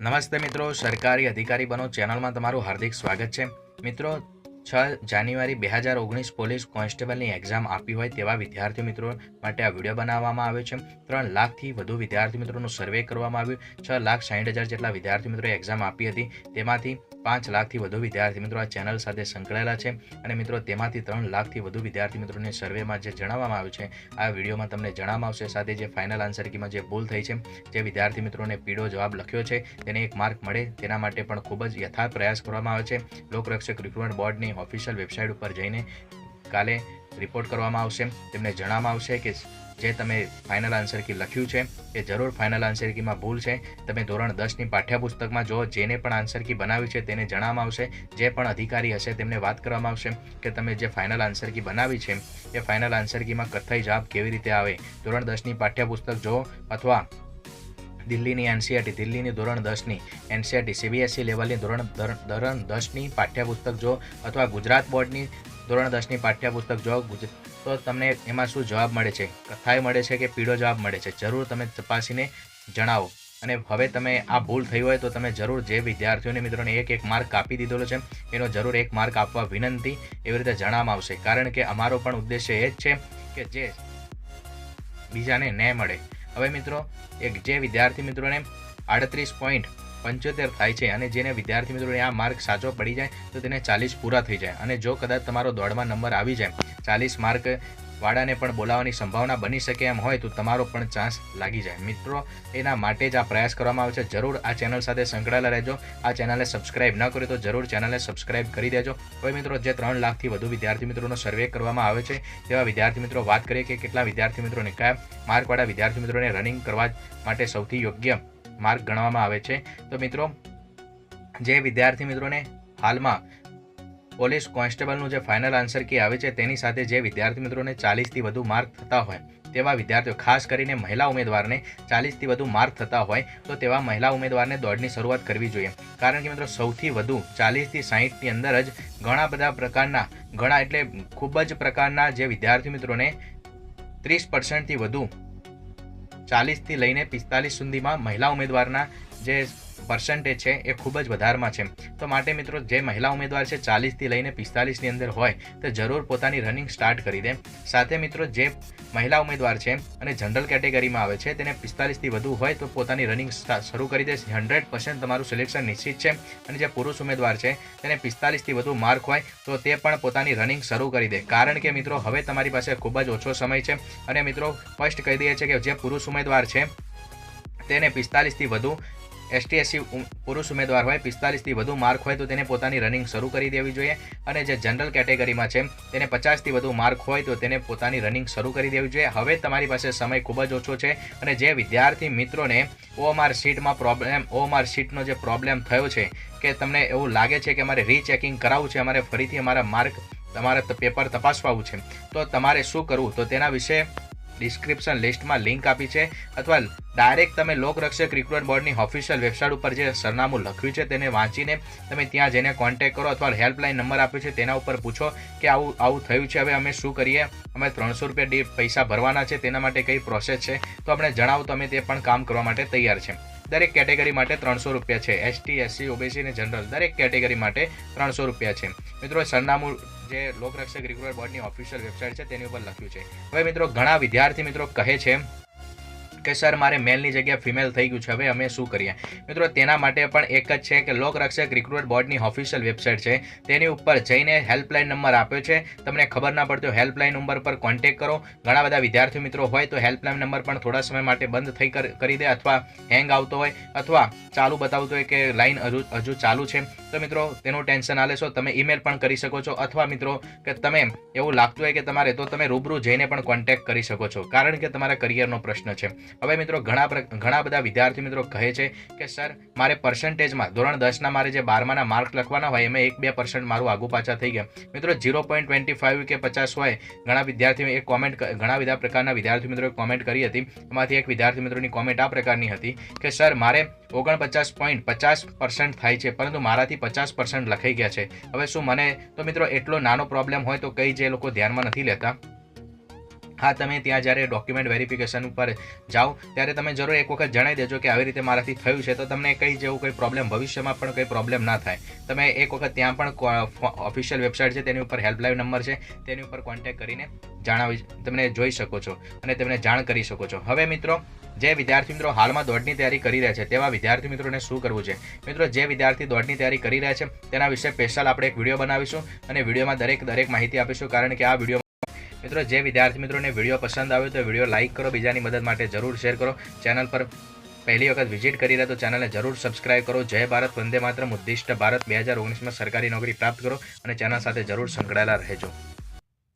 નમસ્તે મિત્રો, સરકારી અધિકારી બનો ચેનલમાં તમારું હાર્દિક સ્વાગત છે. મિત્રો, છ જાન્યુઆરી બે હજાર ઓગણીસ પોલીસ કોન્સ્ટેબલની એક્ઝામ આપી હોય તેવા વિદ્યાર્થી મિત્રો માટે આ વીડિયો બનાવવામાં આવ્યો છે. ત્રણ લાખથી વધુ વિદ્યાર્થી મિત્રોનું સર્વે કરવામાં આવ્યું. છ લાખ સાઠ હજાર જેટલા વિદ્યાર્થી મિત્રોએ એક્ઝામ આપી હતી. તેમાંથી પાંચ લાખથી વધુ વિદ્યાર્થી મિત્રો આ ચેનલ સાથે સંકળાયેલા છે અને મિત્રો તેમાંથી ત્રણ લાખથી વધુ વિદ્યાર્થી મિત્રોને સર્વેમાં જે જણાવવામાં આવ્યું છે, આ વિડીયોમાં તમને જણાવવામાં આવશે. સાથે જે ફાઇનલ આન્સર કીમાં જે ભૂલ થઈ છે, જે વિદ્યાર્થી મિત્રોને પીળો જવાબ લખ્યો છે, તેને એક માર્ક મળે તેના માટે પણ ખૂબ જ યથાર્થ પ્રયાસ કરવામાં આવે છે. લોકરક્ષક રિક્રુટમેન્ટ બોર્ડની ઓફિશિયલ વેબસાઇટ ઉપર જઈને કાલે રિપોર્ટ કરવામાં આવશે. તેમને જણાવવામાં આવશે કે જે તમે ફાઇનલ આન્સર કી લખ્યું છે, એ જરૂર ફાઇનલ આન્સર કીમાં ભૂલ છે. તમે ધોરણ દસની પાઠ્યપુસ્તકમાં જો જેને પણ આન્સર કી બનાવી છે તેને જણાવવામાં આવશે. જે પણ અધિકારી હશે તેમને વાત કરવામાં આવશે કે તમે જે ફાઇનલ આન્સર કી બનાવી છે, એ ફાઇનલ આન્સર કીમાં કથાઈ જવાબ કેવી રીતે આવે? ધોરણ દસની પાઠ્યપુસ્તક જો અથવા દિલ્હીની એનસીઆરટી, દિલ્હીની ધોરણ દસની એનસીઆરટી, સીબીએસઈ લેવલની ધોરણ ધોરણ- દસની પાઠ્યપુસ્તક જો અથવા ગુજરાત બોર્ડની ધોરણ દસની પાઠ્યપુસ્તક જો તો તમને એમાં શું જવાબ મળે છે? કથાએ મળે છે કે પીળો જવાબ મળે છે? જરૂર તમે તપાસીને જણાવો. અને હવે તમે આ ભૂલ થઈ હોય તો તમે જરૂર જે વિદ્યાર્થીઓને મિત્રોને એક એક માર્ક કાપી દીધેલો છે, એનો જરૂર એક માર્ક આપવા વિનંતી એવી રીતે જણાવવામાં આવશે. કારણ કે અમારો પણ ઉદ્દેશ્ય એ જ છે કે જે બીજાને ન મળે. હવે મિત્રો, એક જે વિદ્યાર્થી મિત્રોને આડત્રીસ પોઈન્ટ પંચોતેર થાય છે અને જેને વિદ્યાર્થી મિત્રોને આ માર્ક સાચો પડી જાય, તો તેને ચાલીસ પૂરા થઈ જાય. અને જો કદાચ તમારો દોડમાં નંબર આવી જાય, ચાલીસ માર્ક વાળાને પણ બોલાવવાની સંભાવના બની શકે એમ હોય તો તમારો પણ ચાન્સ લાગી જાય. મિત્રો, એના માટે જ આ પ્રયાસ કરવામાં આવે છે. જરૂર આ ચેનલ સાથે સંકળાયેલા રહેજો. આ ચેનલને સબસ્ક્રાઇબ ન કરી તો જરૂર ચેનલને સબસ્ક્રાઇબ કરી દેજો. હવે મિત્રો, જે ત્રણ લાખથી વધુ વિદ્યાર્થી મિત્રોનો સર્વે કરવામાં આવે છે, તેવા વિદ્યાર્થી મિત્રો વાત કરીએ કે કેટલા વિદ્યાર્થી મિત્રોને કયા માર્કવાળા વિદ્યાર્થી મિત્રોને રનિંગ કરવા માટે સૌથી યોગ્ય માર્ક ગણવામાં આવે છે. તો મિત્રો, જે વિદ્યાર્થી મિત્રોને હાલમાં પોલીસ કોન્સ્ટેબલનું જે ફાઇનલ આન્સર કી આવે છે, તેની સાથે જે વિદ્યાર્થી મિત્રોને ચાલીસથી વધુ માર્ક થતા હોય, તેવા વિદ્યાર્થીઓ, ખાસ કરીને મહિલા ઉમેદવારને ચાલીસથી વધુ માર્ક થતા હોય, તો તેવા મહિલા ઉમેદવારને દોડની શરૂઆત કરવી જોઈએ. કારણ કે મિત્રો, સૌથી વધુ ચાલીસથી સાહીઠની અંદર જ ઘણા બધા પ્રકારના, ઘણા એટલે ખૂબ જ પ્રકારના જે વિદ્યાર્થી મિત્રોને ત્રીસ પર્સન્ટથી વધુ ચાલીસથી લઈને પિસ્તાલીસ સુધીમાં મહિલા ઉમેદવારના જે પર્સન્ટેજ છે એ ખૂબ જ વધારમાં છે. તો માટે મિત્રો જે મહિલા ઉમેદવાર છે ચાલીસથી લઈને પિસ્તાલીસની અંદર હોય, તો જરૂર પોતાની રનિંગ સ્ટાર્ટ કરી દે. સાથે મિત્રો જે મહિલા ઉમેદવાર છે અને જનરલ કેટેગરીમાં આવે છે, તેને પિસ્તાલીસથી વધુ હોય તો પોતાની રનિંગ શરૂ કરી દે. હંડ્રેડ પર્સન્ટ તમારું સિલેક્શન નિશ્ચિત છે. અને જે પુરુષ ઉમેદવાર છે, તેને પિસ્તાલીસથી વધુ માર્ક હોય, તો તે પણ પોતાની રનિંગ શરૂ કરી દે. કારણ કે મિત્રો હવે તમારી પાસે ખૂબ જ ઓછો સમય છે અને મિત્રો ફર્સ્ટ કહી દઈએ છીએ કે જે પુરુષ ઉમેદવાર છે, તેને પિસ્તાલીસથી વધુ એસટી એસસી પુરુષ ઉમેદવાર હોય પિસ્તાલીસથી વધુ માર્ક હોય તો તેને પોતાની રનિંગ શરૂ કરી દેવી જોઈએ અને જે જનરલ કેટેગરીમાં છે, તેને પચાસથી વધુ માર્ક હોય તો તેને પોતાની રનિંગ શરૂ કરી દેવી જોઈએ. હવે તમારી પાસે સમય ખૂબ જ ઓછો છે અને જે વિદ્યાર્થી મિત્રોને ઓએમઆર શીટમાં પ્રોબ્લેમ ઓએમઆર શીટનો જે પ્રોબ્લેમ થયો છે કે તમને એવું લાગે છે કે અમારે રીચેકિંગ કરાવવું છે, અમારે ફરીથી અમારા માર્ક તમારે પેપર તપાસવાવું છે, તો તમારે શું કરવું? તો તેના વિશે ડિસ્ક્રિપ્શન લિસ્ટમાં લિંક આપી છે અથવા ડાયરેક્ટ તમે લોકરક્ષક રિક્રુટમેન્ટ બોર્ડની ઓફિશિયલ વેબસાઇટ ઉપર જે સરનામું લખ્યું છે તેને વાંચીને તમે ત્યાં જઈને કોન્ટેક કરો અથવા હેલ્પલાઇન નંબર આપ્યો છે તેના ઉપર પૂછો કે આવું આવું થયું છે, હવે અમે શું કરીએ? અમે ત્રણસો રૂપિયા પૈસા ભરવાના છે, તેના માટે કઈ પ્રોસેસ છે? તો અમને જણાવો તો અમે તે પણ કામ કરવા માટે તૈયાર છે. દરેક કેટેગરી માટે ત્રણસો રૂપિયા છે. એસટી એસસી ઓબીસી અને જનરલ દરેક કેટેગરી માટે ત્રણસો રૂપિયા છે. મિત્રો, સરનામું જે લોકરક્ષક રિક્રુટમેન્ટ બોર્ડની ઓફિશિયલ વેબસાઇટ છે, તેની ઉપર લખ્યું છે. હવે મિત્રો, ઘણા વિદ્યાર્થી મિત્રો કહે છે કે સર, મારે મેલની જગ્યાએ ફિમેલ થઈ ગયું છે, હવે અમે શું કરીએ? મિત્રો, તેના માટે પણ એક જ છે કે લોકરક્ષક રિક્રુટમેન્ટ બોર્ડની ઓફિશિયલ વેબસાઇટ છે. તેની ઉપર જઈને હેલ્પલાઇન નંબર આપ્યો છે. તમને ખબર ના પડતો હેલ્પલાઇન નંબર પર કોન્ટેક કરો. ઘણા બધા વિદ્યાર્થી મિત્રો હોય તો હેલ્પલાઇન નંબર પણ થોડા સમય માટે બંધ થઈ કરી દે અથવા હેંગ આવતો હોય અથવા ચાલુ બતાવતો હોય કે લાઇન હજુ હજુ ચાલુ છે. તો મિત્રો, તેનું ટેન્શન આલે લેશો તમે ઈમેલ પણ કરી શકો છો અથવા મિત્રો, કે તમે એવું લાગતું હોય કે તમારે, તો તમે રૂબરૂ જઈને પણ કોન્ટેક્ટ કરી શકો છો. કારણ કે તમારા કરિયરનો પ્રશ્ન છે. હવે મિત્રો ઘણા ઘણા બધા વિદ્યાર્થી મિત્રો કહે છે કે, સર, મારે પર્સન્ટેજમાં ધોરણ દસના મારે જે બારમાના માર્ક લખવાના હોય, એમાં એક બે પર્સન્ટ મારું આગુ પાછા થઈ ગયા. મિત્રો ઝીરો પોઈન્ટ ટ્વેન્ટી ફાઇવ કે પચાસ હોય, ઘણા વિદ્યાર્થીઓ એક કોમેન્ટ ઘણા બધા પ્રકારના વિદ્યાર્થી મિત્રોએ કોમેન્ટ કરી હતી. એમાંથી એક વિદ્યાર્થી મિત્રોની કોમેન્ટ આ પ્રકારની હતી કે, સર, મારે ઓગણપચાસ પોઈન્ટ પચાસ પર્સન્ટ થાય છે, પરંતુ મારાથી પચાસ પર્સન્ટ લખાઈ ગયા છે. હવે શું મને, તો મિત્રો એટલો નાનો પ્રોબ્લેમ હોય તો કંઈ જે લોકો ધ્યાનમાં નથી લેતા. હા, તમે ત્યાં જ્યારે ડોક્યુમેન્ટ વેરિફિકેશન ઉપર જાઓ, ત્યારે તમે જરૂર એક વખત જણાવી દેજો કે આવી રીતે મારાથી થયું છે. તો તમને કંઈ જેવું કોઈ પ્રોબ્લેમ ભવિષ્યમાં પણ કંઈ પ્રોબ્લેમ ના થાય. તમે એક વખત ત્યાં પણ ઓફિશિયલ વેબસાઇટ છે, તેની ઉપર હેલ્પલાઇન નંબર છે, તેની ઉપર કોન્ટેક્ટ કરીને જણાવી, તમને જોઈ શકો છો અને તેમને જાણ કરી શકો છો. હવે મિત્રો, જે વિદ્યાર્થી મિત્રો હાલમાં દોડની તૈયારી કરી રહ્યા છે, તેવા વિદ્યાર્થી મિત્રોને શું કરવું છે? મિત્રો, જે વિદ્યાર્થી દોડની તૈયારી કરી રહ્યા છે, તેના વિશે સ્પેશિયલ આપણે એક વીડિયો બનાવીશું અને વિડીયોમાં દરેક દરેક માહિતી આપીશું, કારણ કે આ વીડિયો મિત્રો, જે વિદ્યાર્થી મિત્રોને વીડિયો પસંદ આવ્યો તો વીડિયો લાઇક કરો, બીજાની મદદ માટે જરૂર શેર કરો. ચેનલ પર પહેલી વખત વિઝિટ કરી રહ્યા તો ચેનલને જરૂર સબસ્ક્રાઇબ કરો. જય ભારત, વંદે માત્ર ઉદ્દિષ્ટ ભારત. બે હજાર ઓગણીસમાં સરકારી નોકરી પ્રાપ્ત કરો અને ચેનલ સાથે જરૂર સંકળાયેલા રહેજો.